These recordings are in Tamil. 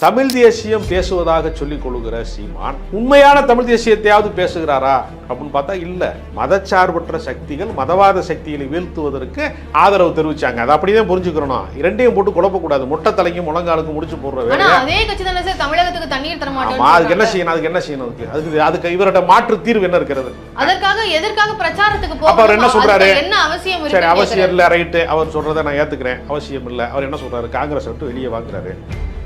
தமிழ் தேசியம் பேசுவதாக சொல்லிக் கொள்ளுகிற சீமான் உண்மையான தமிழ் தேசியத்தையாவது பேசுகிறாரா அப்படின்னு பார்த்தா இல்ல. மதச்சார்பற்ற சக்திகள் மதவாத சக்திகளை வீழ்த்துவதற்கு ஆதரவு தெரிவிச்சாங்க. அதை அப்படிதான் புரிஞ்சுக்கிறணும் இரண்டையும் போட்டு குழப்பக்கூடாது. மொட்டை தலைக்கும் முழங்காலுக்கு முடிச்சு போடுற சார்? தமிழகத்துக்கு தண்ணீர் தர ஆமா அதுக்கு என்ன மாட்டோம் செய்யணும்? அதுக்கு என்ன செய்யணும்? அதுக்கு அதுக்கு அதுக்கு இவரோட மாற்று தீர்வு என்ன இருக்கிறது? அதற்காக எதற்காக பிரச்சாரத்துக்கு அப்ப அவர் என்ன? சொல்றாரு? என்ன அவசியம் சரி அவசியம் இல்லை ரைட்டு. அவர் சொல்றதை நான் ஏத்துக்கிறேன். அவசியம் இல்லை. அவர் என்ன சொல்றாரு? காங்கிரஸ் விட்டு வெளியே வாங்குறாரு.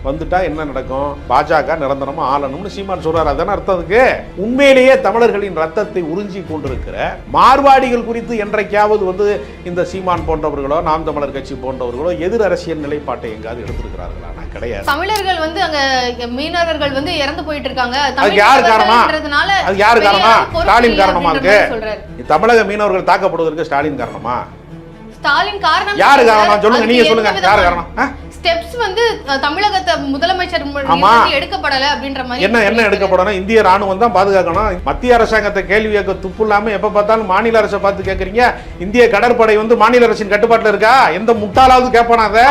வந்துட்டா என்ன நடக்கும் பாஜக நிரந்தரமா ஆளணும்னு சீமான் சொல்றாரு அதான அர்த்தம் அதுக்கு உண்மையிலேயே தமிழர்களின் ரத்தத்தை உறிஞ்சி கொண்டிருக்கிற மார்வாடிகள் குறித்து என்றைக்காவது வந்து இந்த சீமான் போன்றவர்களோ நாம் தமிழர் கட்சி போன்றவர்களோ எதிர் அரசியல் நிலைப்பாட்டை எங்காவது எடுத்திருக்கிறார்களா நான் கிடையாது தமிழர்கள் வந்து அங்க மீனவர்கள் வந்து இறந்து போயிட்டு இருக்காங்க அதுக்கு யாரு காரணம்? அதுக்கு யாரு காரணமா? ஸ்டாலின் காரணமா இருக்கு? தமிழக மீனவர்கள் தாக்கப்படுவதற்கு ஸ்டாலின் காரணமா ஸ்டாலின் காரணம் யாரு. காரணம் சொல்லுங்க நீங்க சொல்லுங்க யாரு காரணம்? ஸ்டெப்ஸ் வந்து தமிழகத்தை முதலமைச்சர் எடுக்கப்படல அப்படின்ற மாதிரி என்ன என்ன. எடுக்கப்படணும்? இந்திய ராணுவம் தான் பாதுகாக்கணும். மத்திய அரசாங்கத்தை கேள்வி கேட்க துப்பு இல்லாம எப்ப பார்த்தாலும் மாநில அரசை பார்த்து கேக்குறீங்க இந்திய கடற்படை வந்து மாநில அரசின் கட்டுப்பாட்டுல இருக்கா? எந்த முட்டாளாவது கேட்பானா அதை?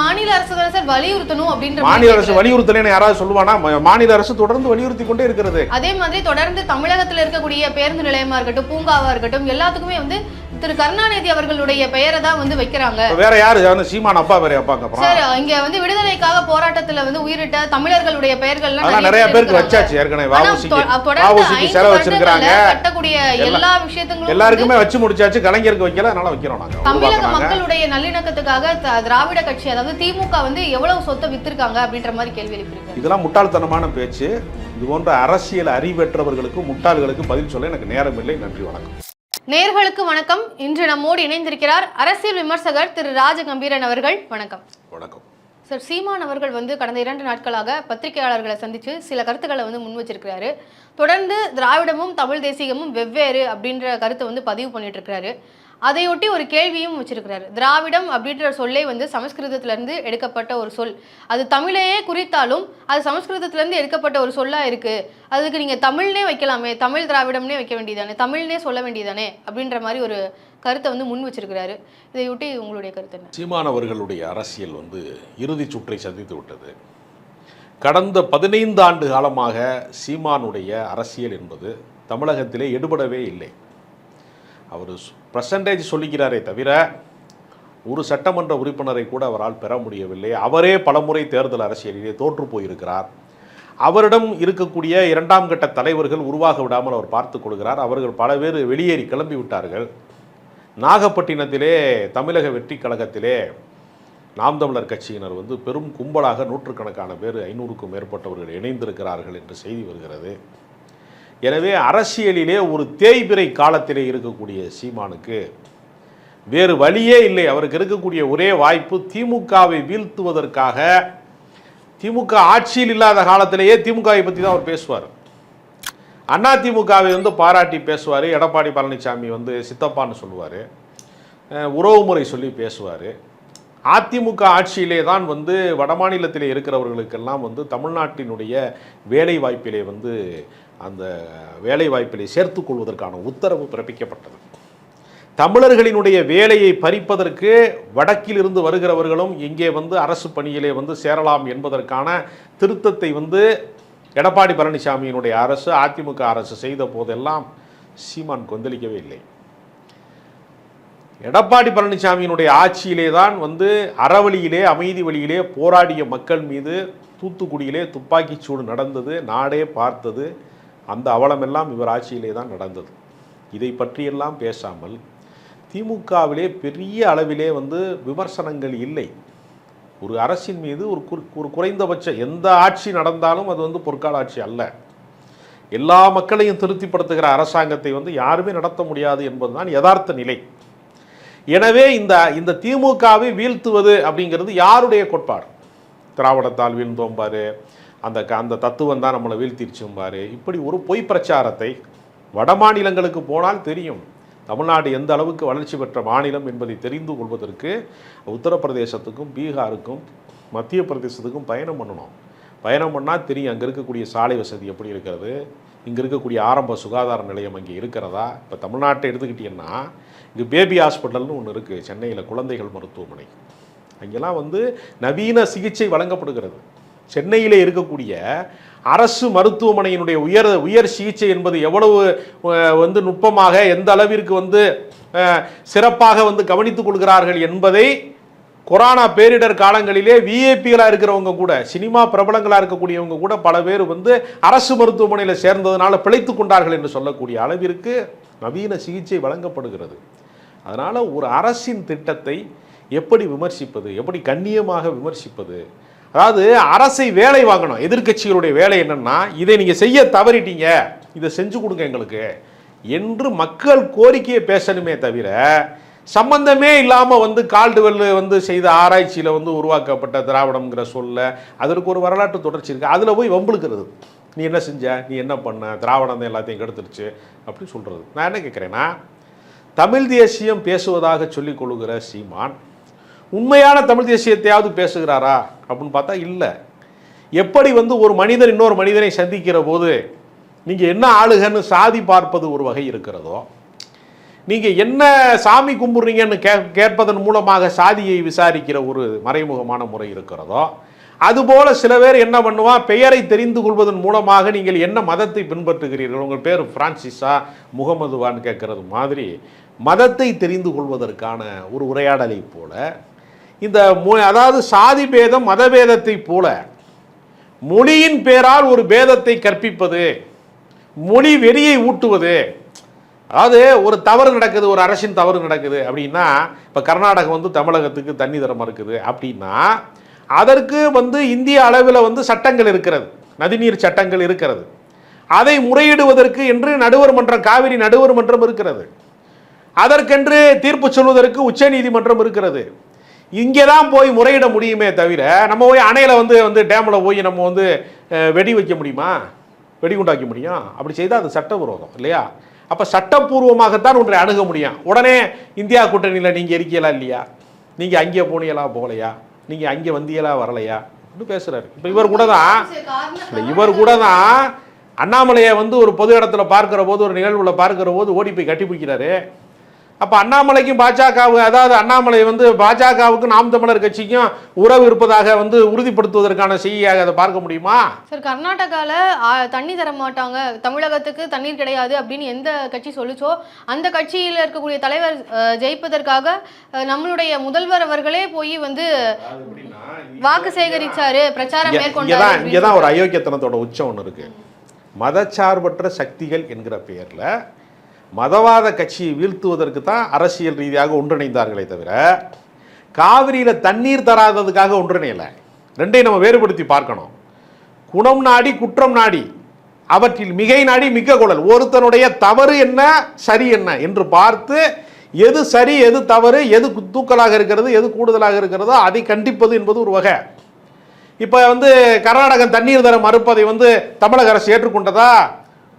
மாநில அரசு சார் வலியுறுத்தணும் அப்படின்ற மாநில அரசு வலியுறுத்தலைன்னு யாராவது சொல்லுவானா? மாநில அரசு தொடர்ந்து வலியுறுத்தி கொண்டே இருக்கிறது. அதே மாதிரி தொடர்ந்து தமிழகத்துல இருக்கக்கூடிய பேருந்து நிலையமா இருக்கட்டும் பூங்காவா இருக்கட்டும் எல்லாத்துக்குமே வந்து திரு கருணாநிதி அவர்களுடைய பெயரை தான் வந்து வைக்கிறாங்க. வேற யாரு? வந்து சீமான் அப்பா அப்பாங்க அப்புறம் சார் இங்க வந்து விடுதலைக்காக போராட்டத்துல வந்து உயிரிட்ட தமிழர்களுடைய பெயர்கள்லாம் நிறைய பேருக்கு வச்சாச்சு ஏற்கனவே செலவு வருடங்கள்ல வச்சிருக்கிறாங்க கட்டக்கூடிய எல்லா விஷயங்களும் எல்லாருக்குமே வச்சு முடிச்சாச்சு கலைஞருக்கு வைக்கல அதனால வைக்கிறோம் நாங்க. தமிழக. மக்களுடைய நல்லிணக்கத்துக்காக திராவிட கட்சி அதாவது திமுக வந்து எவ்வளவு சொத்தை வித்திருக்காங்க அப்படின்ற மாதிரி கேள்வி எழுப்பியிருக்காங்க இதெல்லாம் முட்டாள்தனமான பேச்சு. இது போன்ற அரசியல் அறிவற்றவர்களுக்கு முட்டாள்களுக்கு பதில் சொல்ல எனக்கு நேரம் இல்லை. நன்றி வணக்கம். நேர்களுக்கு வணக்கம். இன்று நம்மோடு இணைந்திருக்கிறார். அரசியல் விமர்சகர் திரு ராஜகம்பீரன் அவர்கள் வணக்கம். வணக்கம். சார் சீமான் அவர்கள் வந்து கடந்த இரண்டு நாட்களாக பத்திரிகையாளர்களை சந்திச்சு சில கருத்துக்களை வந்து முன் வச்சிருக்கிறாரு தொடர்ந்து திராவிடமும் தமிழ் தேசியமும் வெவ்வேறு அப்படின்ற கருத்தை வந்து பதிவு பண்ணிட்டு இருக்கிறாரு. அதையொட்டி ஒரு கேள்வியும் வச்சிருக்கிறாரு. திராவிடம் அப்படின்ற சொல்லே வந்து சமஸ்கிருதத்திலிருந்து எடுக்கப்பட்ட ஒரு சொல். அது தமிழையே குறித்தாலும் அது சமஸ்கிருதத்திலிருந்து எடுக்கப்பட்ட ஒரு சொல்லாக இருக்கு. அதுக்கு நீங்க தமிழ்னே வைக்கலாமே தமிழ் திராவிடம்னே வைக்க வேண்டியதானே தமிழ்னே சொல்ல வேண்டியதானே அப்படின்ற மாதிரி ஒரு கருத்தை வந்து முன் வச்சிருக்கிறாரு. இதையொட்டி உங்களுடைய கருத்து என்ன? சீமான் அவர்களுடைய அரசியல் வந்து இறுதிச் சுற்றை சந்தித்து விட்டது. கடந்த பதினைந்து ஆண்டு காலமாக சீமானுடைய அரசியல் என்பது தமிழகத்திலே எடுபடவே இல்லை. அவர் பர்சன்டேஜ் சொல்லிக்கிறாரே தவிர ஒரு சட்டமன்ற உறுப்பினரை கூட அவரால் பெற முடியவில்லை. அவரே பலமுறை தேர்தல் அரசியலிலே தோற்று போயிருக்கிறார். அவரிடம் இருக்கக்கூடிய இரண்டாம் கட்ட தலைவர்கள் உருவாக விடாமல் அவர் பார்த்து கொள்கிறார். அவர்கள் பல பேர் வெளியேறி கிளம்பி விட்டார்கள். நாகப்பட்டினத்திலே தமிழக வெற்றி கழகத்திலே நாம் தமிழர் கட்சியினர் வந்து பெரும் கும்பலாக நூற்றுக்கணக்கான பேர் ஐநூறுக்கும் மேற்பட்டவர்கள் இணைந்திருக்கிறார்கள் என்று செய்தி வருகிறது. எனவே அரசியலிலே ஒரு தேய்பிறை காலத்திலே இருக்கக்கூடிய சீமானுக்கு வேறு வழியே இல்லை. அவருக்கு இருக்கக்கூடிய ஒரே வாய்ப்பு திமுகவை வீழ்த்துவதற்காக திமுக ஆட்சியில் இல்லாத காலத்திலேயே திமுகவை பற்றி தான் அவர் பேசுவார். அண்ணா திமுகவை வந்து பாராட்டி பேசுவார். எடப்பாடி பழனிசாமி வந்து சித்தப்பான்னு சொல்லுவார். உறவுமுறை சொல்லி பேசுவார். அதிமுக ஆட்சியிலே தான் வந்து வடமாநிலத்தில் இருக்கிறவர்களுக்கெல்லாம் வந்து தமிழ்நாட்டினுடைய வேலை வாய்ப்பிலே வந்து அந்த வேலைவாய்ப்பிலே சேர்த்து சேர்த்துக் கொள்வதற்கான உத்தரவு பிறப்பிக்கப்பட்டது. தமிழர்களினுடைய வேலையை பறிப்பதற்கு வடக்கிலிருந்து வருகிறவர்களும் இங்கே வந்து அரசு பணியிலே வந்து சேரலாம் என்பதற்கான திருத்தத்தை வந்து எடப்பாடி பழனிசாமியினுடைய அரசு அதிமுக அரசு செய்த போதெல்லாம் சீமான் கொந்தளிக்கவே இல்லை. எடப்பாடி பழனிசாமியினுடைய ஆட்சியிலே தான் வந்து அறவழியிலே அமைதி வழியிலே போராடிய மக்கள் மீது தூத்துக்குடியிலே துப்பாக்கிச்சூடு நடந்தது நாடே பார்த்தது. அந்த அவலமெல்லாம் இவர் ஆட்சியிலே தான் நடந்தது. இதை பற்றியெல்லாம் பேசாமல் திமுகவிலே பெரிய அளவிலே வந்து விமர்சனங்கள் இல்லை. ஒரு அரசின் மீது ஒரு குறு ஒரு குறைந்தபட்ச எந்த ஆட்சி நடந்தாலும் அது வந்து பொற்கால ஆட்சி அல்ல. எல்லா மக்களையும் திருப்திப்படுத்துகிற அரசாங்கத்தை வந்து யாருமே நடத்த முடியாது என்பதுதான் யதார்த்த நிலை. எனவே இந்த இந்த திமுகவை வீழ்த்துவது அப்படிங்கிறது யாருடைய கோட்பாடு? திராவிடத்தால் வீழ்ந்தோம்பாரு அந்த க- அந்த தத்துவம் தான் நம்மளை வீழ்த்திருச்சும்பாரு இப்படி ஒரு பொய் பிரச்சாரத்தை வட மாநிலங்களுக்கு போனால் தெரியும். தமிழ்நாடு எந்த அளவுக்கு வளர்ச்சி பெற்ற மாநிலம் என்பதை தெரிந்து கொள்வதற்கு உத்தரப்பிரதேசத்துக்கும் பீகாருக்கும் மத்திய பிரதேசத்துக்கும் பயணம் பண்ணணும். பயணம் பண்ணால் தெரியும் அங்கே இருக்கக்கூடிய சாலை வசதி எப்படி இருக்கிறது? இங்கே இருக்கக்கூடிய ஆரம்ப சுகாதார நிலையம் அங்கே இருக்கிறதா? இப்போ தமிழ்நாட்டை எடுத்துக்கிட்டிங்கன்னா இங்கே பேபி ஹாஸ்பிட்டல்னு ஒன்று இருக்குது சென்னையில் குழந்தைகள் மருத்துவமனை. அங்கெல்லாம் வந்து நவீன சிகிச்சை வழங்கப்படுகிறது. சென்னையிலே இருக்கக்கூடிய அரசு மருத்துவமனையினுடைய உயர் உயர் சிகிச்சை என்பது எவ்வளவு வந்து நுட்பமாக எந்த அளவிற்கு வந்து சிறப்பாக வந்து கவனித்துக் கொள்கிறார்கள் என்பதை கொரோனா பேரிடர் காலங்களிலே விஐபிகளாக இருக்கிறவங்க கூட சினிமா பிரபலங்களாக இருக்கக்கூடியவங்க கூட பல பேர் வந்து அரசு மருத்துவமனையில் சேர்ந்ததுனால பிழைத்து கொண்டார்கள் என்று சொல்லக்கூடிய அளவிற்கு நவீன சிகிச்சை வழங்கப்படுகிறது. அதனால் ஒரு அரசின் திட்டத்தை எப்படி விமர்சிப்பது எப்படி கண்ணியமாக விமர்சிப்பது அதாவது அரசை வேலை வாங்கணும். எதிர்க்கட்சிகளுடைய வேலை என்னன்னா இதை நீங்கள் செய்ய தவறிட்டீங்க. இதை செஞ்சு கொடுங்க எங்களுக்கு என்று மக்கள் கோரிக்கையை பேசணுமே தவிர சம்பந்தமே இல்லாமல் வந்து கால்டுவெல் வந்து செய்த ஆராய்ச்சியில் வந்து உருவாக்கப்பட்ட திராவிடம்ங்கிற சொல்ல அதற்கு ஒரு வரலாற்று தொடர்ச்சி இருக்குது அதில் போய் வம்புழுக்கிறது. நீ என்ன செஞ்ச? நீ என்ன பண்ண? திராவிடம் எல்லாத்தையும் கெடுத்துருச்சு அப்படின்னு சொல்கிறது நான் என்ன கேட்குறேன்னா தமிழ் தேசியம் பேசுவதாக சொல்லிக் கொள்கிற சீமான் உண்மையான தமிழ் தேசியத்தையாவது பேசுகிறாரா? அப்படின்னு பார்த்தா இல்லை. எப்படி வந்து ஒரு மனிதன் இன்னொரு மனிதனை சந்திக்கிற போது நீங்கள் என்ன ஆளுகன்னு சாதி பார்ப்பது ஒரு வகை இருக்கிறதோ நீங்கள் என்ன சாமி கும்பிட்றீங்கன்னு கே கேட்பதன் மூலமாக சாதியை விசாரிக்கிற ஒரு மறைமுகமான முறை இருக்கிறதோ அதுபோல சில பேர் என்ன பண்ணுவான் பெயரை தெரிந்து கொள்வதன் மூலமாக நீங்கள் என்ன மதத்தை பின்பற்றுகிறீர்கள்? உங்கள் பேர் பிரான்சிஸா முகமதுவான்னு கேட்கறது மாதிரி மதத்தை தெரிந்து கொள்வதற்கான ஒரு உரையாடலை போல இந்த மொ- அதாவது சாதி பேதம் மதபேதத்தை போல மொழியின் பேரால் ஒரு பேதத்தை கற்பிப்பது மொழி வெறியை ஊட்டுவது அதாவது ஒரு தவறு நடக்குது ஒரு அரசின் தவறு நடக்குது அப்படின்னா இப்போ கர்நாடகம் வந்து தமிழகத்துக்கு தண்ணி தர மறுக்குது அப்படின்னா அதற்கு வந்து இந்திய அளவில் வந்து சட்டங்கள் இருக்கிறது நதிநீர் சட்டங்கள் இருக்கிறது. அதை முறையிடுவதற்கு என்று நடுவர் மன்றம் காவிரி நடுவர் மன்றம் இருக்கிறது. அதற்கென்று தீர்ப்பு சொல்வதற்கு உச்சநீதிமன்றம் இருக்கிறது. இங்கே தான் போய் முறையிட முடியுமே தவிர நம்ம போய் அணையில் வந்து வந்து டேமில் போய் நம்ம வந்து வெடி வைக்க முடியுமா? வெடிகுண்டாக்க முடியும்? அப்படி செய்தால் அது சட்டவிரோதம் இல்லையா? அப்போ சட்டப்பூர்வமாகத்தான் ஒன்றை அணுக முடியும். உடனே இந்தியா கூட்டணியில் நீங்கள் இருக்கீங்களா இல்லையா? நீங்கள் அங்கே போனீங்களா போகலையா? நீங்கள் அங்கே வந்தீங்களா வரலையா? அப்படின்னு பேசுகிறாரு இப்போ இவர் கூட தான் இல்லை இவர் கூட தான் அண்ணாமலையை வந்து ஒரு பொது இடத்துல பார்க்குற போது ஒரு நிகழ்வில் பார்க்குற போது ஓடி போய் கட்டி பிடிக்கிறாரு. அப்போ அண்ணாமலைக்கும் பாஜகவு அதாவது அண்ணாமலை வந்து பாஜகவுக்கு நாம் தமிழர் கட்சிக்கும் உறவு இருப்பதாக வந்து உறுதிப்படுத்துவதற்கான செய்தியாக அதை பார்க்க முடியுமா? சார் கர்நாடகால ஆ, தண்ணி தர மாட்டாங்க. தமிழகத்துக்கு தண்ணீர் கிடையாது அப்படின்னு எந்த கட்சி சொல்லுச்சோ அந்த கட்சியில் இருக்கக்கூடிய தலைவர் ஜெயிப்பதற்காக நம்மளுடைய முதல்வர் அவர்களே போய் வந்து வாக்கு சேகரிச்சாரு பிரச்சாரம் இங்க- மேற்கொண்டாரு அப்படின்னு இங்கதான் ஒரு அயோக்கியத்தனத்தோட உச்சம் ஒன்று இருக்கு. மதச்சார்பற்ற சக்திகள் என்கிற பெயர்ல மதவாத கட்சியை வீழ்த்துவதற்கு தான் அரசியல் ரீதியாக ஒன்றிணைந்தார்களே தவிர காவிரியில் தண்ணீர் தராததுக்காக ஒன்றிணையலை. ரெண்டையும் நம்ம வேறுபடுத்தி பார்க்கணும். குணம் நாடி குற்றம் நாடி அவற்றில் மிகை நாடி மிக்க குழல். ஒருத்தனுடைய தவறு என்ன சரி என்ன என்று பார்த்து எது சரி எது தவறு எது தூக்கலாக இருக்கிறது எது கூடுதலாக இருக்கிறதோ அதை கண்டிப்பது என்பது ஒரு வகை. இப்போ வந்து கர்நாடகம் தண்ணீர் தர மறுப்பதை வந்து தமிழக அரசு ஏற்றுக்கொண்டதா?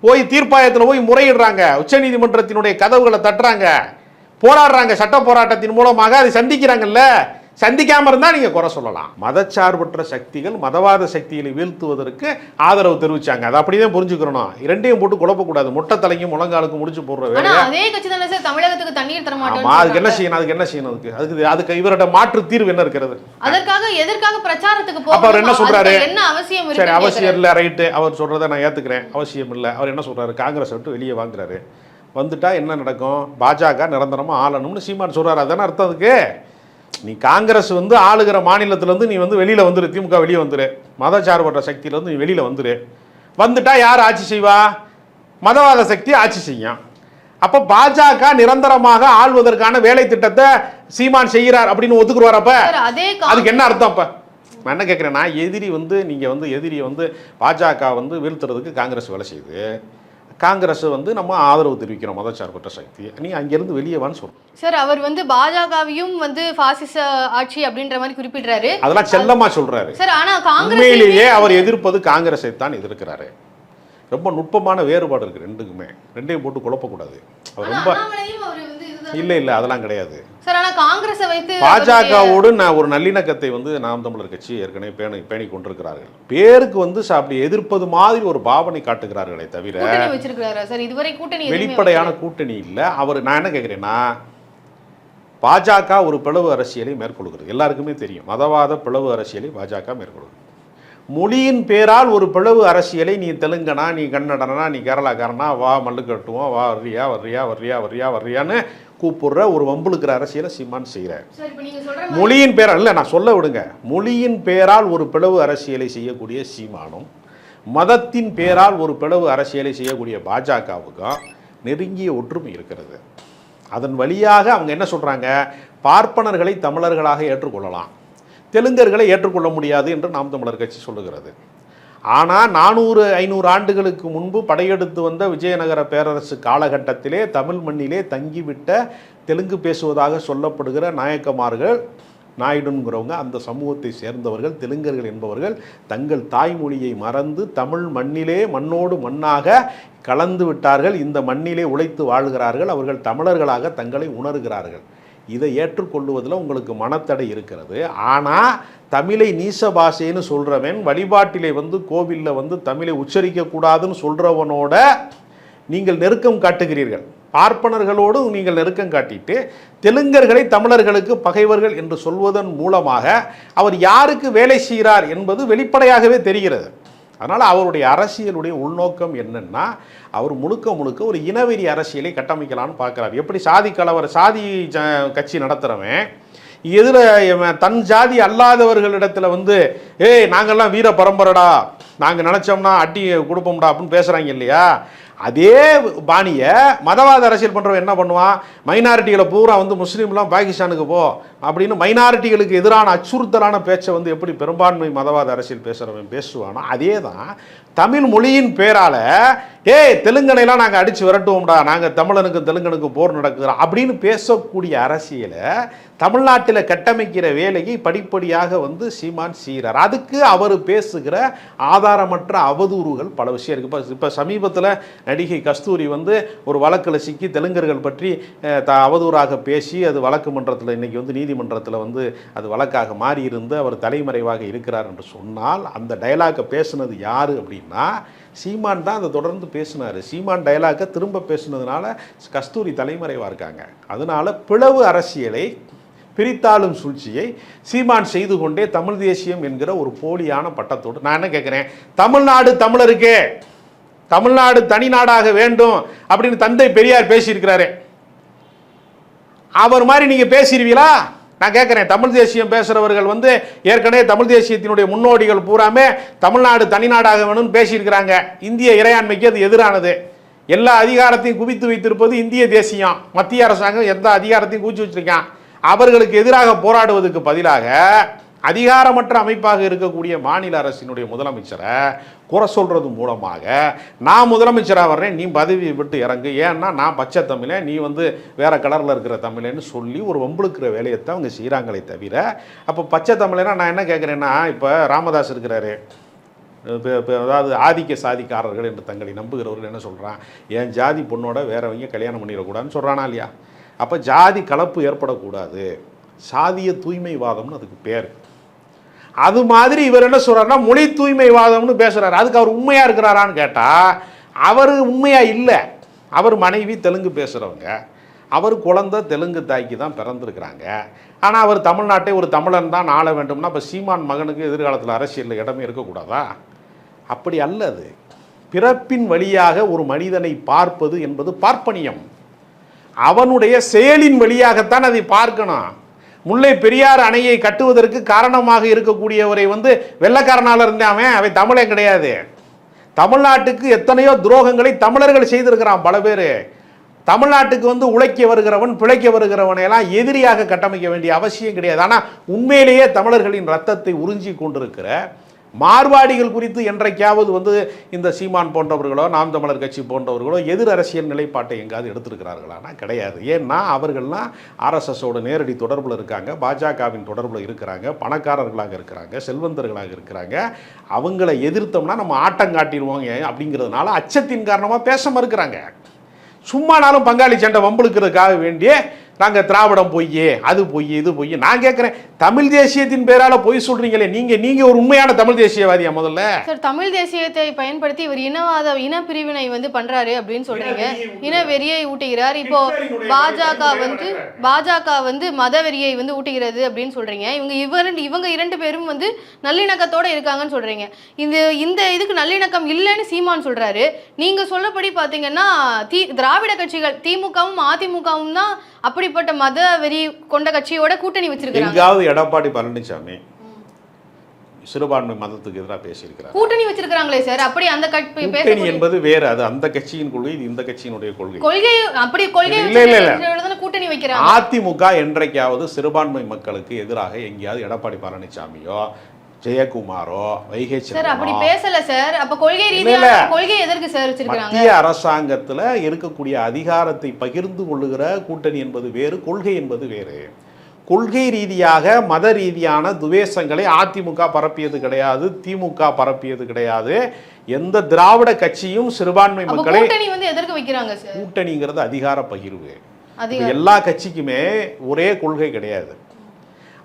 போய் தீர்ப்பாயத்தில் போய் முறையிடுறாங்க. உச்சநீதிமன்றத்தினுடைய கதவுகளை தட்டுறாங்க. போராடுறாங்க. சட்ட போராட்டத்தின் மூலமாக அதை சந்திக்கிறாங்கல்ல. சந்திக்காம இருந்தா நீங்க குறை சொல்லலாம். மதச்சார்பற்ற சக்திகள் மதவாத சக்திகளை வீழ்த்துவதற்கு ஆதரவு தெரிவிச்சாங்க. அதை அப்படிதான் புரிஞ்சுக்கிறணும். இரண்டையும் போட்டு குழப்பக்கூடாது. மொட்டை தலைக்கும் முழங்காலுக்கும் முடிச்சு போடுற வேலையை? அதே கட்சி தானே சார்? தமிழகத்துக்கு தண்ணீர் தர ஆமா அதுக்கு என்ன மாட்டோம் செய்யணும்? அதுக்கு என்ன செய்யணும்? அதுக்கு அதுக்கு அதுக்கு இவரோட மாற்று தீர்வு என்ன இருக்கிறது? அதற்காக எதற்காக பிரச்சாரத்துக்கு அப்ப அவர் என்ன சொல்றாரு? என்ன அவசியம் சரி அவசியம் இல்லை ரைட்டு. அவர் சொல்கிறத நான் ஏற்றுக்கிறேன் அவசியம் இல்லை. அவர் என்ன சொல்றாரு? காங்கிரஸ் விட்டு வெளியே வாங்குறாரு. வந்துட்டா என்ன நடக்கும்? பாஜக நிரந்தரமாக ஆளணும்னு சீமான் சொல்றாரு. அதானே அர்த்தம் அதுக்கு? நீ காங்கிரஸ் வந்து ஆளுகிற மாநிலத்திலேருந்து நீ வந்து வெளியில் வந்துரு திமுக வெளியே வந்துரு. மதச்சார்பற்ற சக்தியிலேருந்து நீ வெளியில் வந்துரு. வந்துட்டா யார் ஆட்சி செய்வா? மதவாத சக்தி ஆட்சி செய்யும். அப்போ பாஜக நிரந்தரமாக ஆள்வதற்கான வேலை திட்டத்தை சீமான் செய்கிறார் அப்படின்னு ஒத்துக்குருவார் அப்ப. அதுக்கு என்ன அர்த்தம் அப்ப? நான் என்ன கேட்குறேன்னா எதிரி வந்து நீங்கள் வந்து எதிரியை வந்து பாஜக வந்து வீழ்த்துறதுக்கு காங்கிரஸ் வேலை செய்யுது. காங்கிரஸ் வந்து நம்ம ஆதரவு தெரிவிக்கிறோம் மதச்சார்பற்ற சக்தி நீ அங்கேருந்து வெளியே வான்னு சொல்றோம் சார் அவர் வந்து பாஜகவையும் வந்து பாசிச ஆட்சி அப்படின்ற மாதிரி குறிப்பிடுறாரு. அதெல்லாம் செல்லமா சொல்றாரு. சார் ஆனா உண்மையிலேயே காங்கிரஸ் அவர் எதிர்ப்பது காங்கிரஸை தான் எதிர்க்கிறாரு. ரொம்ப நுட்பமான வேறுபாடு இருக்கு ரெண்டுக்குமே. ரெண்டையும் போட்டு குழப்பக்கூடாது. அவர் ரொம்ப இல்லை இல்லை அதெல்லாம் கிடையாது. காங்கிரஸை வைத்து பாஜகவோடு நான் ஒரு நல்லிணக்கத்தை வந்து நாம் தமிழர் கட்சி ஏற்கனவே பேணி பேணி கொண்டிருக்கிறார்கள். பேருக்கு வந்து அப்படி எதிர்ப்பது மாதிரி ஒரு பாவனை காட்டுகிறார்களே தவிர வெளிப்படையான கூட்டணி இல்லை. அவர் நான் என்ன கேட்குறேன்னா பாஜக ஒரு பிளவு அரசியலை மேற்கொள்கிறது. எல்லாருக்குமே தெரியும். மதவாத பிளவு அரசியலை பாஜக மேற்கொள்கிறது. மொழியின் பேரால் ஒரு பிளவு அரசியலை நீ தெலுங்கனா நீ கன்னடனா நீ கேரளாக்காரனா வா மல்லு கட்டுவோம் வா வர்றியா வர்றியா வர்றியா வர்றியா வர்றியான்னு கூப்பிடுற ஒரு வம்புழுக்கிற அரசியலை சீமான் செய்கிறார் மொழியின் பேரால் இல்லை நான் சொல்ல விடுங்க. மொழியின் பேரால் ஒரு பிளவு அரசியலை செய்யக்கூடிய சீமானும் மதத்தின் பேரால் ஒரு பிளவு அரசியலை செய்யக்கூடிய பாஜகவுக்கும் நெருங்கிய ஒற்றுமை இருக்கிறது. அதன் வழியாக அவங்க என்ன சொல்கிறாங்க பார்ப்பனர்களை தமிழர்களாக ஏற்றுக்கொள்ளலாம். தெலுங்கர்களை ஏற்றுக்கொள்ள முடியாது என்று நாம் தமிழர் கட்சி சொல்லுகிறது. ஆனால் நானூறு ஐநூறு ஆண்டுகளுக்கு முன்பு படையெடுத்து வந்த விஜயநகர பேரரசு காலகட்டத்திலே தமிழ் மண்ணிலே தங்கிவிட்ட தெலுங்கு பேசுவதாக சொல்லப்படுகிற நாயக்கமார்கள் நாயுடுங்கிறவங்க அந்த சமூகத்தை சேர்ந்தவர்கள் தெலுங்கர்கள் என்பவர்கள் தங்கள் தாய்மொழியை மறந்து தமிழ் மண்ணிலே மண்ணோடு மண்ணாக கலந்து விட்டார்கள். இந்த மண்ணிலே உழைத்து வாழ்கிறார்கள். அவர்கள் தமிழர்களாக தங்களை உணர்கிறார்கள். இதை ஏற்றுக்கொள்வதில் உங்களுக்கு மனத்தடை இருக்கிறது. ஆனால் தமிழை நீச பாஷைன்னு சொல்கிறவன் வழிபாட்டிலே வந்து கோவிலில் வந்து தமிழை உச்சரிக்கக்கூடாதுன்னு சொல்கிறவனோட நீங்கள் நெருக்கம் காட்டுகிறீர்கள். பார்ப்பனர்களோடு நீங்கள் நெருக்கம் காட்டிட்டு தெலுங்கர்களை தமிழர்களுக்கு பகைவர்கள் என்று சொல்வதன் மூலமாக அவர் யாருக்கு வேலை செய்கிறார் என்பது வெளிப்படையாகவே தெரிகிறது. அதனால் அவருடைய அரசியலுடைய உள்நோக்கம் என்னென்னா அவர் முழுக்க முழுக்க ஒரு இனவெறி அரசியலை கட்டமைக்கலான்னு பார்க்குறாரு. எப்படி சாதி கலவர சாதி ஜ- கட்சி நடத்துகிறவன் எதில் தன் ஜாதி அல்லாதவர்களிடத்தில் வந்து ஏய் நாங்கெல்லாம் வீர பரம்பரடா நாங்கள் நினச்சோம்னா அட்டி கொடுப்போம்டா அப்படின்னு பேசுகிறாங்க இல்லையா? அதே பாணியை மதவாத அரசியல் பண்ணுறவன் என்ன பண்ணுவான்? மைனாரிட்டிகளை பூரா வந்து முஸ்லீம்லாம் பாகிஸ்தானுக்கு போ அப்படின்னு மைனாரிட்டிகளுக்கு எதிரான அச்சுறுத்தலான பேச்சை வந்து எப்படி பெரும்பான்மை மதவாத அரசியல் பேசுகிறவன் பேசுவானோ அதே தான் தமிழ் மொழியின் பேரால் ஏய் தெலுங்கனைலாம் நாங்கள் அடித்து விரட்டுவோம்டா நாங்கள் தமிழனுக்கு தெலுங்கனுக்கு போர் நடக்குறோம் அப்படின்னு பேசக்கூடிய அரசியலை தமிழ்நாட்டில் கட்டமைக்கிற வேலையை படிப்படியாக வந்து சீமான் செய்கிறார் அதுக்கு அவர் பேசுகிற ஆதாரமற்ற அவதூறுகள் பல விஷயம் இருக்குது இப்போ இப்போ சமீபத்தில் நடிகை கஸ்தூரி வந்து ஒரு வழக்கில் சிக்கி தெலுங்கர்கள் பற்றி த அவதூறாக பேசி அது வழக்கு மன்றத்தில் இன்றைக்கி வந்து நீதிமன்றத்தில் வந்து அது வழக்காக மாறி இருந்து அவர் தலைமறைவாக இருக்கிறார் என்று சொன்னால் அந்த டைலாக்கை பேசுனது யார் அப்படின்னா சீமான் தான் அதை தொடர்ந்து பேசினார். சீமான் டைலாக்கை திரும்ப பேசுனதுனால கஸ்தூரி தலைமறைவாக இருக்காங்க. அதனால் பிளவு அரசியலை பிரித்தாளும் சூழ்ச்சியை சீமான் செய்து கொண்டே தமிழ் தேசியம் என்கிற ஒரு போலியான பட்டத்தோடு நான் என்ன கேட்குறேன் தமிழ்நாடு தமிழருக்கே தமிழ்நாடு தனி நாடாக வேண்டும் அப்படின்னு தந்தை பெரியார் பேசியிருக்கிறாரே. அவர் மாதிரி நீங்கள் பேசிடுவீங்களா நான் கேட்குறேன் தமிழ் தேசியம் பேசுகிறவர்கள் வந்து ஏற்கனவே தமிழ் தேசியத்தினுடைய முன்னோடிகள் பூராமே தமிழ்நாடு தனிநாடாக வேணும்னு பேசியிருக்கிறாங்க. இந்திய இறையாண்மைக்கு அது எதிரானது. எல்லா அதிகாரத்தையும் குவித்து வைத்திருப்பது இந்திய தேசியம். மத்திய அரசாங்கம் எந்த அதிகாரத்தையும் குவிச்சு வச்சிருக்கான். அவர்களுக்கு எதிராக போராடுவதற்கு பதிலாக அதிகாரமற்ற அமைப்பாக இருக்கக்கூடிய மாநில அரசினுடைய முதலமைச்சரை குறை சொல்கிறது மூலமாக நான் முதலமைச்சராக வர்றேன் நீ பதவி விட்டு இறங்கு. ஏன்னா நான் பச்சை தமிழன் நீ வந்து வேறு கலரில் இருக்கிற தமிழன்னு சொல்லி ஒரு வம்புழுக்கிற வேலையைத்தான் அவங்க செய்கிறாங்களே தவிர அப்போ பச்சை தமிழனா நான் என்ன கேட்குறேன்னா இப்போ ராமதாஸ் இருக்கிறாரு. இப்போ இப்போ அதாவது ஆதிக்க சாதிக்காரர்கள் என்று தங்களை நம்புகிறவர்கள் என்ன சொல்கிறான் என் ஜாதி பொண்ணோட வேறவங்க கல்யாணம் பண்ணிடக்கூடாதுன்னு சொல்கிறானா இல்லையா? அப்போ ஜாதி கலப்பு ஏற்படக்கூடாது. சாதிய தூய்மைவாதம்னு அதுக்கு பேர். அது மாதிரி இவர் என்ன சொல்றாருன்னா மொழி தூய்மைவாதம்னு பேசுகிறாரு அதுக்கு அவர் உண்மையாக இருக்கிறாரான்னு கேட்டால் அவர் உண்மையாக இல்லை. அவர் மனைவி தெலுங்கு பேசுகிறவங்க அவர் குழந்தை தெலுங்கு தாய்க்கு தான் பிறந்திருக்கிறாங்க. ஆனால் அவர் தமிழ்நாட்டை ஒரு தமிழன் தான் ஆள வேண்டும்னா அப்போ சீமான் மகனுக்கு எதிர்காலத்தில் அரசியலில் இடமே இருக்கக்கூடாதா? அப்படி அல்ல அது. பிறப்பின் வழியாக ஒரு மனிதனை பார்ப்பது என்பது பார்ப்பனியம். அவனுடைய செயலின் வழியாகத்தான் அதை பார்க்கணும். முல்லை பெரியார் அணையை கட்டுவதற்கு காரணமாக இருக்கக்கூடியவரை வந்து வெள்ளக்காரனால இருந்தாமே அவன் தமிழே கிடையாது. தமிழ்நாட்டுக்கு எத்தனையோ துரோகங்களை தமிழர்கள் செய்திருக்கிறான் பல பேர். தமிழ்நாட்டுக்கு வந்து உழைக்க வருகிறவன் பிழைக்க வருகிறவனையெல்லாம் எதிரியாக கட்டமைக்க வேண்டிய அவசியம் கிடையாது. ஆனால் உண்மையிலேயே தமிழர்களின் ரத்தத்தை உறிஞ்சி கொண்டிருக்கிற மார்வாடிகள் குறித்து என்றைக்காவது வந்து இந்த சீமான் போன்றவர்களோ நாம் தமிழர் கட்சி போன்றவர்களோ எதிர் அரசியல் நிலைப்பாட்டை எங்காவது எடுத்திருக்கிறார்களானா கிடையாது. ஏன்னா அவர்கள்லாம் ஆர்எஸ்எஸோட நேரடி தொடர்பில் இருக்காங்க பாஜகவின் தொடர்பில் இருக்கிறாங்க பணக்காரர்களாக இருக்கிறாங்க செல்வந்தர்களாக இருக்கிறாங்க. அவங்கள எதிர்த்தோம்னா நம்ம ஆட்டம் காட்டிடுவோங்க அப்படிங்கிறதுனால அச்சத்தின் காரணமாக பேச மறுக்கிறாங்க. சும்மானாலும் பங்காளி சண்டை வம்புழுக்கிறதுக்காக வேண்டிய நாங்கள் திராவிடம் பொய்யே அது பொய் இது பொய் நான் கேட்குறேன் தமிழ் தேசியத்தின் பேரால பொய் சொல்றீங்களே நீங்க நீங்க ஒரு உண்மையான தமிழ் தேசியவாதியா முதல்ல? சார் தமிழ் தேசியத்தை பயன்படுத்தி இவர் இனவாத இன பிரிவினை வந்து பண்றாரு அப்படின்னு சொல்றீங்க. இன வெறியை ஊட்டுகிறார். இப்போ பாஜக வந்து பாஜக வந்து மத வெறியை வந்து ஊட்டுகிறது அப்படின்னு சொல்றீங்க. இவங்க இவர் இவங்க இரண்டு பேரும் வந்து நல்லிணக்கத்தோட இருக்காங்கன்னு சொல்றீங்க. இந்த இந்த இதுக்கு நல்லிணக்கம் இல்லைன்னு சீமான் சொல்றாரு. நீங்க சொல்லபடி பாத்தீங்கன்னா தி திராவிட கட்சிகள் திமுகவும் அதிமுகவும் தான் அப்படிப்பட்ட மத வெறி கொண்ட கட்சியோட கூட்டணி வச்சிருக்காங்க எங்காவது எடப்பாடி பழனிசாமி சிறுபான்மை மதத்துக்கு எதிராக பேசியிருக்கிறார். கூட்டணி வச்சிருக்காங்களே சார். அப்படி அந்த கூட்டணி என்பது வேறு. அது அந்த கட்சியின் கொள்கை இது இந்த கட்சியினுடைய கொள்கை. கொள்கை அப்படி கொள்கை இல்ல, இல்ல, கூட்டணி வைக்கிறாங்க. அதிமுக என்றைக்காவது சிறுபான்மை மக்களுக்கு எதிராக எங்கேயாவது எடப்பாடி பழனிசாமியோ ஜெயக்குமாரோ வைகை சார் அப்படி பேசல சார். அப்ப கொள்கை இல்ல. கொள்கை எதற்கு சார் வச்சிருக்காங்க மத்திய அரசாங்கத்துல இருக்கக்கூடிய அதிகாரத்தை பகிர்ந்து கொள்ளுகிற கூட்டணி என்பது வேறு கொள்கை என்பது வேறு. கொள்கை ரீதியாக மத ரீதியான துவேஷங்களை அதிமுக பரப்பியது கிடையாது திமுக பரப்பியது கிடையாது. எந்த திராவிட கட்சியும் சிறுபான்மை மக்களை வந்து எதற்கு வைக்கிறாங்க கூட்டணிங்கிறது அதிகார பகிர்வு. எல்லா கட்சிக்குமே ஒரே கொள்கை கிடையாது.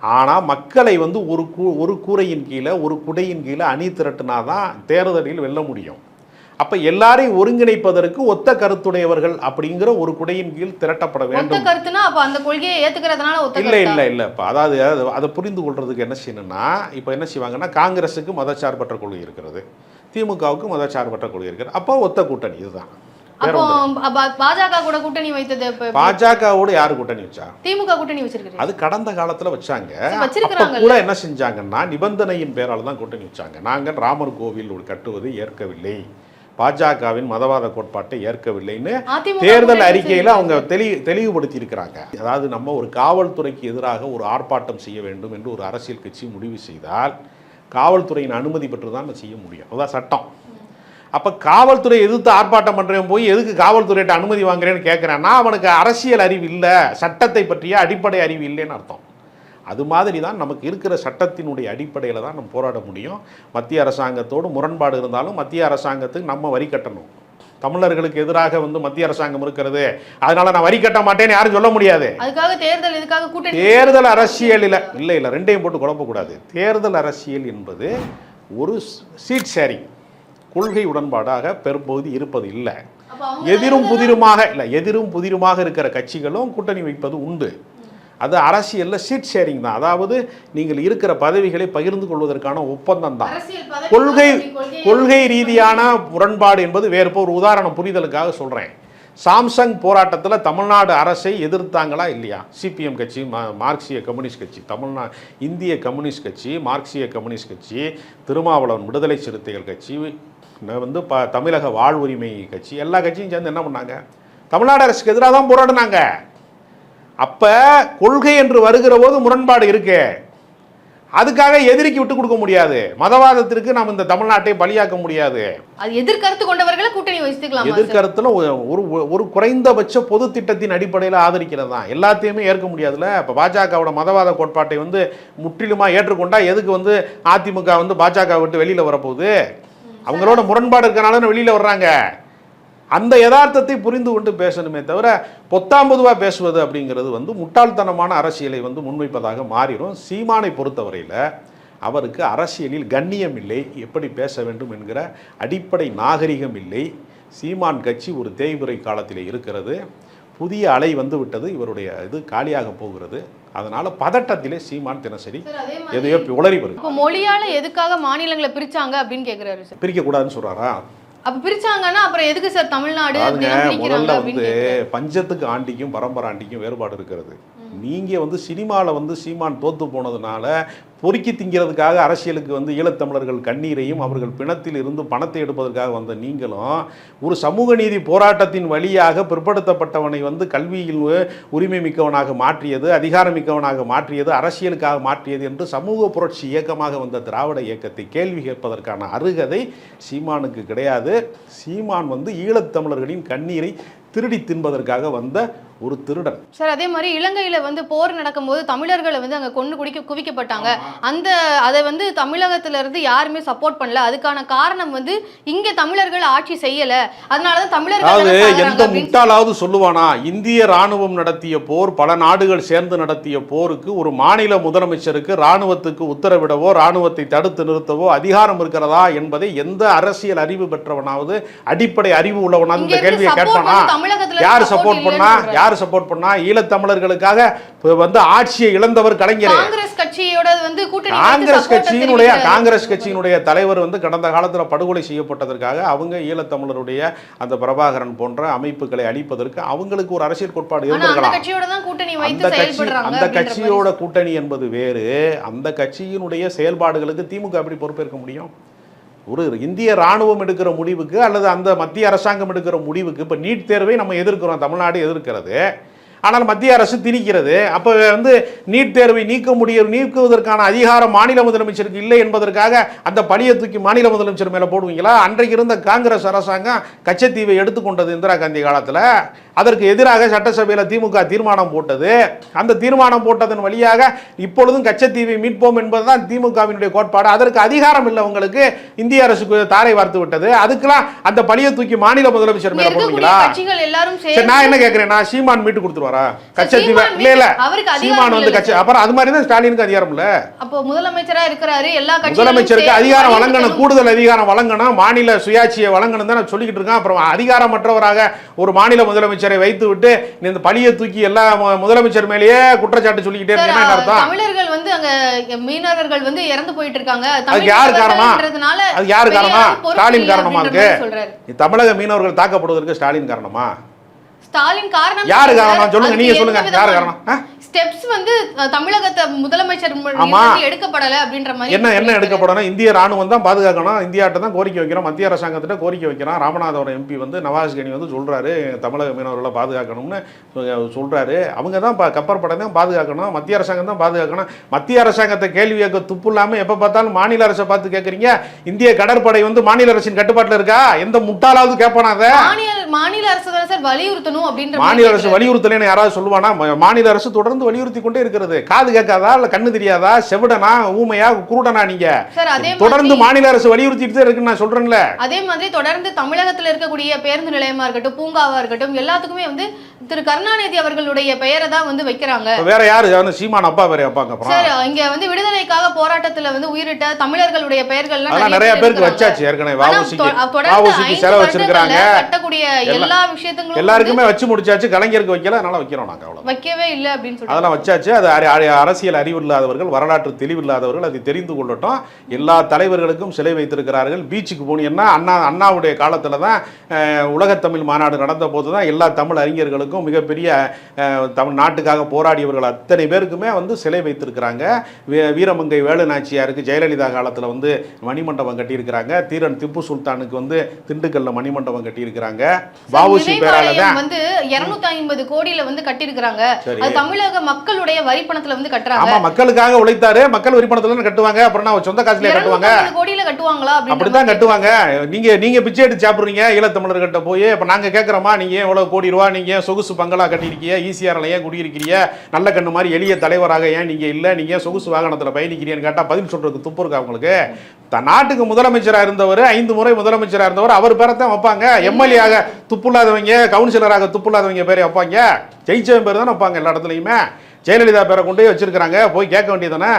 ஆனால் மக்களை வந்து ஒரு கூ ஒரு கூரையின் கீழே ஒரு குடையின் கீழே அணி திரட்டினா தான் தேர்தலில் வெல்ல முடியும். அப்போ எல்லாரையும் ஒருங்கிணைப்பதற்கு ஒத்த கருத்துடையவர்கள் அப்படிங்கிற ஒரு குடையின் கீழ் திரட்டப்பட வேண்டும். கருத்துனா அப்ப அந்த கொள்கையை ஏத்துக்கிறதுனால ஒத்த இல்லை? இல்லை இல்லை இப்போ அதாவது அது- அதை புரிந்து கொள்றதுக்கு என்ன செய்யணும்னா இப்போ என்ன செய்வாங்கன்னா காங்கிரஸுக்கு மதச்சார்பற்ற கொள்கை இருக்கிறது. திமுகவுக்கு மதச்சார்பற்ற கொள்கை இருக்கிறது. அப்போ ஒத்த கூட்டணி இதுதான். பாஜக கூட கூட்டணி வைத்தது பாஜகவோடு யார் கூட்டணி வச்சா? திமுக கூட்டணி வச்சிருக்கீங்க அது கடந்த காலத்துல வச்சாங்க. கூட என்ன செஞ்சாங்கன்னா நிபந்தனையின் பேரால தான் கூட்டணி வச்சாங்க. நாங்கள் ராமர் கோவில் ஒரு கட்டுவதை ஏற்கவில்லை. பாஜகவின் மதவாத கோட்பாட்டை ஏற்கவில்லைன்னு தேர்தல் அறிக்கையில அவங்க தெளி தெளிவுபடுத்தி இருக்கிறாங்க அதாவது நம்ம ஒரு காவல்துறைக்கு எதிராக ஒரு ஆர்ப்பாட்டம் செய்ய வேண்டும் என்று ஒரு அரசியல் கட்சி முடிவு செய்தால் காவல்துறையின் அனுமதி பெற்று தான் செய்ய முடியும். அதான் சட்டம். அப்ப காவல்துறை எதிர்த்து ஆர்ப்பாட்டம் பண்றவன் போய் எதுக்கு காவல்துறையிட்ட அனுமதி வாங்குறேன்னு கேட்குறான்னா அவனுக்கு அரசியல் அறிவு இல்லை சட்டத்தை பற்றிய அடிப்படை அறிவு இல்லைன்னு அர்த்தம். அது மாதிரி தான் நமக்கு இருக்கிற சட்டத்தினுடைய அடிப்படையில் தான் நம்ம போராட முடியும். மத்திய அரசாங்கத்தோடு முரண்பாடு இருந்தாலும் மத்திய அரசாங்கத்துக்கு நம்ம வரி கட்டணும். தமிழர்களுக்கு எதிராக வந்து மத்திய அரசாங்கம் இருக்கிறது. அதனால நான் வரி கட்ட மாட்டேன்னு யாரும் சொல்ல முடியாது. அதுக்காக தேர்தல் இதுக்காக கூட்டணி. தேர்தல் அரசியலில் இல்லை. இல்லை ரெண்டையும் போட்டு குழப்பக்கூடாது. தேர்தல் அரசியல் என்பது ஒரு சீட் ஷேரிங் கொள்கை உடன்பாடாக பெரும்பகுதி இருப்பது இல்லை. எதிரும் புதிருமாக இல்லை எதிரும் புதிருமாக இருக்கிற கட்சிகளும் கூட்டணி வைப்பது உண்டு. அது அரசியலில் சீட் ஷேரிங் தான். அதாவது நீங்கள் இருக்கிற பதவிகளை பகிர்ந்து கொள்வதற்கான ஒப்பந்தம் தான். கொள்கை கொள்கை ரீதியான முரண்பாடு என்பது வேறு ஒரு உதாரணம் புரிதலுக்காக சொல்கிறேன் சாம்சங் போராட்டத்தில் தமிழ்நாடு அரசை எதிர்த்தாங்களா இல்லையா? சிபிஎம் கட்சி மார்க்சிய கம்யூனிஸ்ட் கட்சி தமிழ்நா இந்திய கம்யூனிஸ்ட் கட்சி மார்க்சிய கம்யூனிஸ்ட் கட்சி திருமாவளவன் விடுதலை சிறுத்தைகள் கட்சி வந்து ப தமிழக வாழ்வுரிமை கட்சி எல்லா கட்சியும் சேர்ந்து என்ன பண்ணாங்க? தமிழ்நாடு அரசுக்கு எதிராக தான் போராடினாங்க. அப்போ கொள்கை என்று வருகிற போது முரண்பாடு இருக்கு. அதுக்காக எதிரிக்கு விட்டு கொடுக்க முடியாது. மதவாதத்திற்கு நாம் இந்த தமிழ்நாட்டை பலியாக்க முடியாது. எதிர்கருத்து கொண்டவர்களை கூட்டணி வச்சுக்கலாமா சார்? எதிர்கருத்துல ஒரு- ஒரு ஒரு குறைந்தபட்ச பொது திட்டத்தின் அடிப்படையில் ஆதரிக்கிறது தான். எல்லாத்தையுமே ஏற்க முடியாதுல்ல. இப்போ பாஜகவோட மதவாத கோட்பாட்டை வந்து முற்றிலுமா ஏற்றுக்கொண்டா எதுக்கு வந்து அதிமுக வந்து பாஜக விட்டு வெளியில வரப்போகுது? அவங்களோட முரண்பாடு இருக்கனால வெளியில் வர்றாங்க? அந்த யதார்த்தத்தை புரிந்து கொண்டு பேசணுமே தவிர பொத்தாம்பதுவாக பேசுவது அப்படிங்கிறது வந்து முட்டாள்தனமான அரசியலை வந்து முன்வைப்பதாக மாறிடும். சீமானை பொறுத்தவரையில் அவருக்கு அரசியலில் கண்ணியம் இல்லை எப்படி பேச வேண்டும் என்கிற அடிப்படை நாகரிகம் இல்லை. சீமான் கட்சி ஒரு தேய்முறை காலத்தில் இருக்கிறது. புதிய அலை வந்துவிட்டது இவருடைய இது காலியாக போகிறது. அதனால பதட்டத்திலே சீமான் தினசரி எதையோ உளறி வருது. இப்போ மொழியால எதுக்காக மாநிலங்களை பிரிச்சாங்க அப்படின்னு கேக்குறாரு சார். பிரிக்கக்கூடாதுன்னு சொல்றாரா? அப்ப பிரிச்சாங்கன்னா அப்புறம் எதுக்கு சார் தமிழ்நாடு முதல்ல வந்து. பஞ்சத்துக்கு ஆண்டிக்கும் பரம்பரை ஆண்டிக்கும் வேறுபாடு இருக்கிறது. நீங்க வந்து சினிமாவில் வந்து சீமான் தோத்து போனதுனால பொறுக்கி திங்கிறதுக்காக அரசியலுக்கு வந்து ஈழத்தமிழர்கள் கண்ணீரையும் அவர்கள் பிணத்தில் இருந்து பணத்தை எடுப்பதற்காக வந்த நீங்களும் ஒரு சமூக நீதி போராட்டத்தின் வழியாக பிற்படுத்தப்பட்டவனை வந்து கல்வியில் உரிமை மிக்கவனாக மாற்றியது அதிகாரம் மிக்கவனாக மாற்றியது அரசியலுக்காக மாற்றியது என்று சமூக புரட்சி இயக்கமாக வந்த திராவிட இயக்கத்தை கேள்வி கேட்பதற்கான அருகதை சீமானுக்கு கிடையாது. சீமான் வந்து ஈழத்தமிழர்களின் கண்ணீரை திருடி தின்பதற்காக வந்த ஒரு திருடன். சார் அதே மாதிரி இலங்கையில வந்து போர் நடக்கும்போது தமிழர்களை வந்து அங்க கொண்டு குடிக்க குவிக்கப்பட்டாங்க. அந்த அதை வந்து தமிழகத்துல இருந்து யாருமே சப்போர்ட் பண்ணல. அதுக்கான காரணம் வந்து இங்க தமிழர்கள் ஆட்சி செய்யல. அதனாலதான் தமிழர்கள் எந்த முட்டாளாவது சொல்லுவானா இந்திய ராணுவம் நடத்திய போர் பல நாடுகள் சேர்ந்து நடத்திய போருக்கு ஒரு மாநில முதலமைச்சருக்கு ராணுவத்துக்கு உத்தரவிடவோ ராணுவத்தை தடுத்து நிறுத்தவோ அதிகாரம் இருக்கிறதா என்பதை எந்த அரசியல் அறிவு பெற்றவனாவது அடிப்படை அறிவு உள்ளவனாவது இந்த கேள்வியை கேட்பானா யார் சப்போர்ட் பண்ணா. யார் சப்போர்ட் பண்ணா? ஈழத்தமிழர்களுக்காக வந்து ஆட்சியை இழந்தவர் கலைஞரே. காங்கிரஸ் கட்சியோட வந்து கட்சியினுடைய. காங்கிரஸ் கட்சியினுடைய தலைவர் வந்து கடந்த காலத்தில் படுகொலை செய்யப்பட்டதற்காக அவங்க ஈழத்தமிழருடைய அந்த பிரபாகரன் போன்ற அமைப்புகளை அழிப்பதற்கு அவங்களுக்கு ஒரு அரசியல் கோட்பாடு இருந்திருக்கலாம். அந்த கட்சி அந்த கட்சியோட கூட்டணி என்பது வேறு. அந்த கட்சியினுடைய செயல்பாடுகளுக்கு திமுக எப்படி பொறுப்பேற்க முடியும்? ஒரு இந்திய ராணுவம் எடுக்கிற முடிவுக்கு அல்லது அந்த மத்திய அரசாங்கம் எடுக்கிற முடிவுக்கு இப்போ நீட் தேர்வை நம்ம எதிர்க்கிறோம் தமிழ்நாடு எதிர்க்கிறது. ஆனால் மத்திய அரசு திணிக்கிறது. அப்போ வந்து நீட் தேர்வை நீக்க முடியும் நீக்குவதற்கான அதிகாரம் மாநில முதலமைச்சருக்கு இல்லை என்பதற்காக அந்த பழியை தூக்கி மாநில முதலமைச்சர் மேலே போடுவீங்களா? அன்றைக்கு இருந்த காங்கிரஸ் அரசாங்கம் கச்சத்தீவை எடுத்துக்கொண்டது இந்திரா காந்தி காலத்தில். அதற்கு எதிராக சட்டசபையில் திமுக தீர்மானம் போட்டது. அந்த தீர்மானம் போட்டதன் வழியாக இப்பொழுதும் கச்சத்தீவை மீட்போம் என்பதுதான் திமுகவினுடைய கோட்பாடு. அதற்கு அதிகாரம் இல்லை உங்களுக்கு. இந்திய அரசுக்கு தாரை வார்த்து விட்டது. அதுக்கெல்லாம் அந்த பழியை தூக்கி மாநில முதலமைச்சர் மேல போடுவீங்களா? நான் என்ன கேட்கிறேன் நான் சீமான் மீட்டு கொடுத்துருவாரா கச்சத்தீவை இல்ல இல்ல. சீமான் வந்து கட்சி அப்புறம் அது மாதிரி தான் ஸ்டாலினுக்கு அதிகாரம் இல்ல. அப்போ முதலமைச்சரா இருக்கிறாரு. எல்லா முதலமைச்சருக்கு அதிகாரம். வழங்கணும். கூடுதல் அதிகாரம் வழங்கணும். மாநில சுயாட்சியை வழங்கணும் தான் நான் சொல்லிக்கிட்டு இருக்கேன். அப்புறம் அதிகாரமற்றவராக ஒரு மாநில முதலமைச்சரை வைத்து விட்டு நீ இந்த பழியை தூக்கி எல்லா முதலமைச்சர் மேலேயே குற்றச்சாட்டு சொல்லிக்கிட்டே என்ன அர்த்தம்? தமிழர்கள் வந்து அங்க மீனவர்கள் வந்து இறந்து போயிட்டு இருக்காங்க அதுக்கு யார் காரணமா? அது யார் காரணமா? ஸ்டாலின் காரணமா இருக்கு தமிழக மீனவர்கள் தாக்கப்படுவதற்கு ஸ்டாலின் காரணமா? ஸ்டாலின் காரணம் யாரு. காரணம்? சொல்லுங்க நீங்க சொல்லுங்க. யாரு காரணம்? ஸ்டெப்ஸ் வந்து தமிழகத்தை முதலமைச்சர் எடுக்கப்படல அப்படின்ற மாதிரி என்ன என்ன. எடுக்கப்படணும்? இந்திய ராணுவம் தான் பாதுகாக்கணும். இந்தியாட்ட தான் கோரிக்கை வைக்கிறோம். மத்திய அரசாங்கத்திட்ட கோரிக்கை வைக்கிறோம். ராமநாதபுரம் எம்பி வந்து நவாஸ் கனி வந்து சொல்றாரு தமிழக மீனவர்களை பாதுகாக்கணும்னு சொல்றாரு. அவங்க தான் கப்பற்படை தான் பாதுகாக்கணும். மத்திய அரசாங்கம் தான் பாதுகாக்கணும். மத்திய அரசாங்கத்தை கேள்வி கேட்க துப்பு இல்லாம எப்ப பார்த்தாலும் மாநில அரசை பார்த்து கேட்குறீங்க? இந்திய கடற்படை வந்து மாநில அரசின் கட்டுப்பாட்டில் இருக்கா? எந்த முட்டாளாவது கேட்பானா அதை? மாநில அரசு தானே சார் வலியுறுத்தணும் அப்படின்ற மாநில அரசு வலியுறுத்தலைன்னு யாராவது சொல்லுவானா? மாநில அரசு தொடர்ந்து வலியுறுத்தி கொண்டே இருக்கிறது. காது கேட்காதா இல்ல கண்ணு தெரியாதா? செவிடனா ஊமையா குருடனா நீங்க? தொடர்ந்து மாநில அரசு வலியுறுத்திட்டு தான் இருக்குன்னு நான் சொல்றேன்ல. அதே மாதிரி தொடர்ந்து தமிழகத்துல இருக்கக்கூடிய பேருந்து நிலையமா இருக்கட்டும் பூங்காவா இருக்கட்டும் எல்லாத்துக்குமே வந்து திரு கருணாநிதி அவர்களுடைய பெயரை தான் வந்து வைக்கிறாங்க. வேற யாரு? அவனு சீமான் அப்பா வேற அப்பாங்க சார் இங்க வந்து விடுதலைக்காக போராட்டத்துல வந்து உயிரிட்ட தமிழர்களுடைய பெயர்கள்லாம் நிறைய பேருக்கு வச்சாச்சு ஏற்கனவே ஆனா வாவுசிக்கு தொ- தொடர்ந்து வாவுசிக்கு ஐந்து சிலை வருடங்கள்ல வச்சிருக்கிறாங்க கட்டக்கூடிய எல்லா விஷயத்துங்களும் எல்லாருக்குமே வச்சு முடிச்சாச்சு கலைஞருக்கு வைக்கல அதனால வைக்கிறோம் நாங்க அவ்வளவு வந்து வைக்கவே இல்லை அப்படின்னு அதெல்லாம் வச்சாச்சு அது அரி- அரி- அரசியல் அறிவில்லாதவர்கள் வரலாற்று தெளிவில்லாதவர்கள் அதை தெரிந்து கொள்ளட்டும். எல்லா தலைவர்களுக்கும் சிலை வைத்திருக்கிறார்கள். பீச்சுக்கு போனீங்கன்னா அண்ணா அண்ணாவுடைய காலத்தில் தான் உலகத்தமிழ் மாநாடு நடந்த போது தான் எல்லா தமிழ் அறிஞர்களுக்கும் மிகப்பெரிய அஹ், தமிழ் நாட்டுக்காக போராடியவர்கள் அத்தனை பேருக்குமே வந்து சிலை வைத்திருக்கிறாங்க. வீரமங்கை வேலு நாச்சியாருக்கு ஜெயலலிதா காலத்தில் வந்து மணிமண்டபம் கட்டியிருக்கிறாங்க. தீரன் திப்பு சுல்தானுக்கு வந்து திண்டுக்கல்ல மணிமண்டபம் கட்டியிருக்கிறாங்க. வாவுசி பேரால தான் வந்து 250 ஐம்பது கோடியில வந்து கட்டியிருக்கிறாங்க. தமிழக மக்களுடைய வரி பணத்துல வந்து கட்டுறாங்க. ஆமா மக்களுக்காக உழைத்தாரு. மக்கள் வரி பணத்துல கட்டுவாங்க. அப்புறம் நான் சொந்த காசுலயே கட்டுவாங்க. 250 கோடியில கட்டுவாங்களா அப்படித்தான் கட்டுவாங்க. நீங்க நீங்க பிச்சை எடுத்து சாப்பிடுறீங்க ஈழத்தமிழர்கிட்ட போய் இப்ப நாங்க கேட்கறோமா? நீங்க ஏன் இவ்வளவு கோடி ரூபா நீங்க சொகுசு பங்களா கட்டியிருக்கிய ஈசிஆரில் ஏன் குடியிருக்கிறிய? நல்ல கண்ணு மாதிரி எளிய தலைவராக ஏன் நீங்கள் இல்லை? நீங்கள் சொகுசு வாகனத்தில் பயணிக்கிறீன்னு கேட்டால் பதில் சொல்கிறதுக்கு துப்பு இருக்கா அவங்களுக்கு தன் நாட்டுக்கு முதலமைச்சராக இருந்தவர் ஐந்து முறை முதலமைச்சராக இருந்தவர் அவர் பேரத்தான் வைப்பாங்க. எம்எல்ஏ ஆக துப்புள்ளாதவங்க கவுன்சிலராக துப்புள்ளாதவங்க பேரை வைப்பாங்க. ஜெயிச்சவன் பேர் தான் வைப்பாங்க எல்லா இடத்துலையுமே. ஜெயலலிதா பேரை கொண்டு வச்சிருக்காங்க போய் கேட்க வேண்டியதானே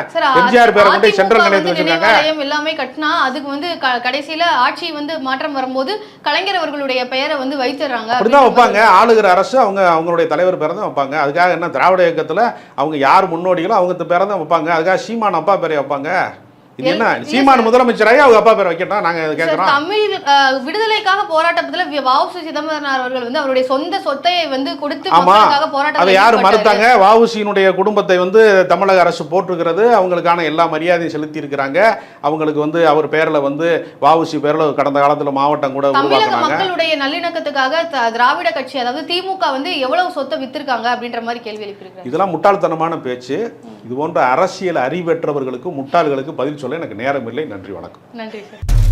எம்ஜிஆர் பேரை கொண்டு சென்ட்ரல் நிலையத்தில் வச்சிருக்காங்க. எல்லாமே கட்டினா அதுக்கு வந்து கடைசியில ஆட்சி வந்து மாற்றம் வரும்போது கலைஞர் அவர்களுடைய பெயரை வந்து வைத்துறாங்க அப்படிதான் வைப்பாங்க. ஆளுகிற அரசு அவங்க அவங்களுடைய தலைவர் பேரை தான் வைப்பாங்க. அதுக்காக என்ன திராவிட இயக்கத்துல அவங்க யார் முன்னோடிகளோ அவங்க பேரை தான் வைப்பாங்க. அதுக்காக சீமான் அப்பா பேரை வைப்பாங்க. இது என்ன? சீமான் முதலமைச்சராகி அவங்க அப்பா பேரை வைக்கட்டும் நாங்க கேட்கறோம் தமிழ் விடுதலைக்காக போராட்டத்துல வி- வ.உ.சி. சிதம்பரம் அவர்கள் வந்து அவருடைய சொந்த சொத்தை வந்து கொடுத்து மக்களுக்காக அதை போராட்டத்தில் யார். மறுத்தாங்க? வஉசியினுடைய குடும்பத்தை வந்து தமிழக அரசு போட்டிருக்கிறது அவங்களுக்கான எல்லா மரியாதையும் செலுத்தி இருக்கிறாங்க அவங்களுக்கு வந்து அவர் பேர்ல வந்து வஉசி பேர்ல கடந்த காலத்துல மாவட்டம் கூட தமிழக உருவாக்குனாங்க. மக்களுடைய நல்லிணக்கத்துக்காக திராவிட கட்சி அதாவது திமுக வந்து எவ்வளவு சொத்தை வித்திருக்காங்க அப்படின்ற மாதிரி கேள்வி எழுப்பியிருக்காங்க இதெல்லாம் முட்டாள்தனமான பேச்சு. இது போன்ற அரசியல் அறிவற்றவர்களுக்கு முட்டாள்களுக்கு பதில் சொல்ல எனக்கு நேரம் இல்லை நன்றி வணக்கம். நன்றி சார்.